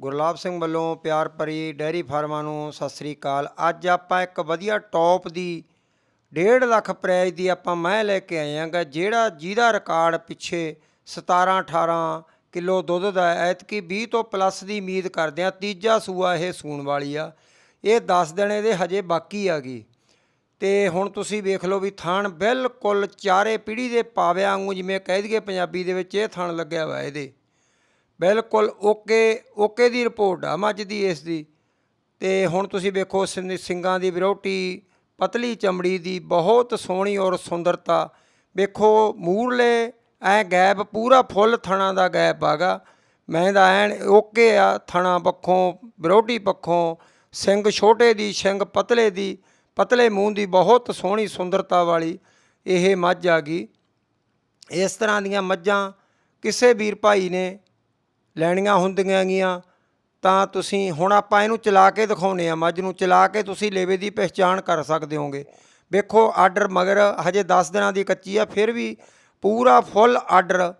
ਗੁਰਲਾਬ ਸਿੰਘ ਵੱਲੋਂ ਪਿਆਰ ਭਰੀ ਡੈਰੀ ਫਾਰਮਾਂ ਨੂੰ ਸਤਿ ਸ੍ਰੀ ਅਕਾਲ। ਅੱਜ ਆਪਾਂ ਇੱਕ ਵਧੀਆ ਟੌਪ ਦੀ 1.5 ਲੱਖ ਪ੍ਰਾਈਜ਼ ਦੀ ਆਪਾਂ ਮੈਂ ਲੈ ਕੇ ਆਏ ਹਾਂਗਾ, ਜਿਹੜਾ ਜਿਹਦਾ ਰਿਕਾਰਡ ਪਿੱਛੇ 17 18 ਕਿਲੋ ਦੁੱਧ ਦਾ ਐਤਕੀ 20 ਤੋਂ ਪਲੱਸ ਦੀ ਉਮੀਦ ਕਰਦੇ ਆ ਤੀਜਾ ਸੂਆ ਇਹ ਸੂਣ ਵਾਲੀ ਆ। ਇਹ 10 ਦਿਨ ਇਹਦੇ ਹਜੇ ਬਾਕੀ ਆ ਗਈ। ਤੇ ਹੁਣ ਤੁਸੀਂ ਵੇਖ ਲਓ ਵੀ ਥਣ ਬਿਲਕੁਲ ਚਾਰੇ ਪੀੜੀ ਦੇ ਪਾਵਿਆਂ ਵਾਂਗੂ ਜਿਵੇਂ ਕਹਿ ਦਈਏ ਪੰਜਾਬੀ ਦੇ ਵਿੱਚ ਇਹ ਥਣ ਲੱਗਿਆ ਵਾ ਇਹਦੇ। ਬਿਲਕੁਲ ਓਕੇ ਓਕੇ ਦੀ ਰਿਪੋਰਟ ਆ ਮੱਝ ਦੀ ਇਸ ਦੀ। ਤੇ ਹੁਣ ਤੁਸੀਂ ਵੇਖੋ ਸਿੰਗ- ਸਿੰਗਾਂ ਦੀ ਵਿਰੋਟੀ, ਪਤਲੀ ਚਮੜੀ ਦੀ ਬਹੁਤ ਸੋਹਣੀ ਔਰ ਸੁੰਦਰਤਾ। ਵੇਖੋ ਮੂਰਲੇ, ਐ ਗੈਬ ਪੂਰਾ ਫੁੱਲ ਥਣਾ ਦਾ ਗੈਪ ਆਗਾ। ਮੈਂ ਦਾ ਐਨ ਓਕੇ ਆ ਥਣਾ ਪੱਖੋਂ, ਵਿਰੋਟੀ ਪੱਖੋਂ ਸਿੰਘ ਛੋਟੇ ਦੀ ਸਿੰਘ ਪਤਲੇ ਦੀ, ਪਤਲੇ ਮੂੰਹ ਦੀ ਬਹੁਤ ਸੋਹਣੀ ਸੁੰਦਰਤਾ ਵਾਲੀ ਇਹ ਮੱਝ ਆ ਗਈ। ਇਸ ਤਰ੍ਹਾਂ ਦੀਆਂ ਮੱਝਾਂ ਕਿਸੇ ਵੀਰ ਭਾਈ ਨੇ ਲੈਣੀਆਂ ਹੁੰਦੀਆਂ ਗੀਆਂ, ਤਾਂ ਤੁਸੀਂ ਹੁਣ ਆਪਾਂ ਇਹਨੂੰ ਚਲਾ ਕੇ ਦਿਖਾਉਨੇ ਆ ਮੱਝ ਨੂੰ ਚਲਾ ਕੇ ਤੁਸੀਂ ਲੇਵੇ ਦੀ ਪਹਿਚਾਣ ਕਰ ਸਕਦੇ ਹੋਗੇ। ਵੇਖੋ, ਆਰਡਰ ਮਗਰ ਹਜੇ 10 ਦਿਨਾਂ ਦੀ ਕੱਚੀ ਆ, ਫਿਰ ਵੀ ਪੂਰਾ ਫੁੱਲ ਆਰਡਰ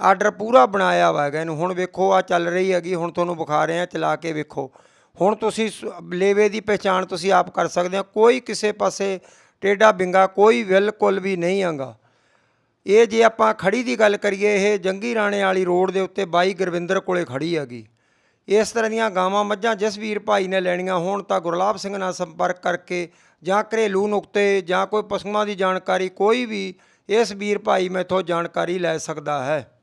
ਆਰਡਰ ਪੂਰਾ ਬਣਾਇਆ ਹੋਇਆ ਹੈਗਾ ਇਹਨੂੰ। ਹੁਣ ਵੇਖੋ, ਆ ਚੱਲ ਰਹੀ ਹੈਗੀ, ਹੁਣ ਤੁਹਾਨੂੰ ਵਿਖਾ ਰਹੇ ਆ ਚਲਾ ਕੇ ਵੇਖੋ। ਹੁਣ ਤੁਸੀਂ ਸ- ਲੇਵੇ ਦੀ ਪਹਿਚਾਣ ਤੁਸੀਂ ਆਪ ਕਰ ਸਕਦੇ ਹੋ, ਕੋਈ ਕਿਸੇ ਪਾਸੇ ਟੇਡਾ ਬਿੰਗਾ, ਕੋਈ ਬਿਲਕੁਲ ਵੀ ਨਹੀਂ ਆਂਗਾ ਇਹ ਜੇ ਆਪਾਂ ਖੜੀ ਦੀ ਗੱਲ ਕਰੀਏ, ਇਹ ਜੰਗੀ ਰਾਣੇ ਵਾਲੀ ਰੋਡ ਦੇ ਉੱਤੇ ਬਾਈ ਗੁਰਵਿੰਦਰ ਕੋਲੇ ਖੜੀ ਹੈਗੀ। ਇਸ ਤਰ੍ਹਾਂ ਦੀਆਂ ਗਾਵਾਂ ਮੱਝਾਂ ਜਿਸ ਵੀਰ ਭਾਈ ਨੇ ਲੈਣੀਆਂ, ਹੋਣ ਤਾਂ ਗੁਰਲਾਬ ਸਿੰਘ ਨਾਲ ਸੰਪਰਕ ਕਰਕੇ ਜਾਂ ਘਰੇਲੂ ਨੁਕਤੇ ਜਾਂ ਕੋਈ ਪਸ਼ੂਆਂ ਦੀ ਜਾਣਕਾਰੀ, ਕੋਈ ਵੀ ਇਸ ਵੀਰ ਭਾਈ ਮੈਥੋਂ ਜਾਣਕਾਰੀ ਲੈ ਸਕਦਾ ਹੈ।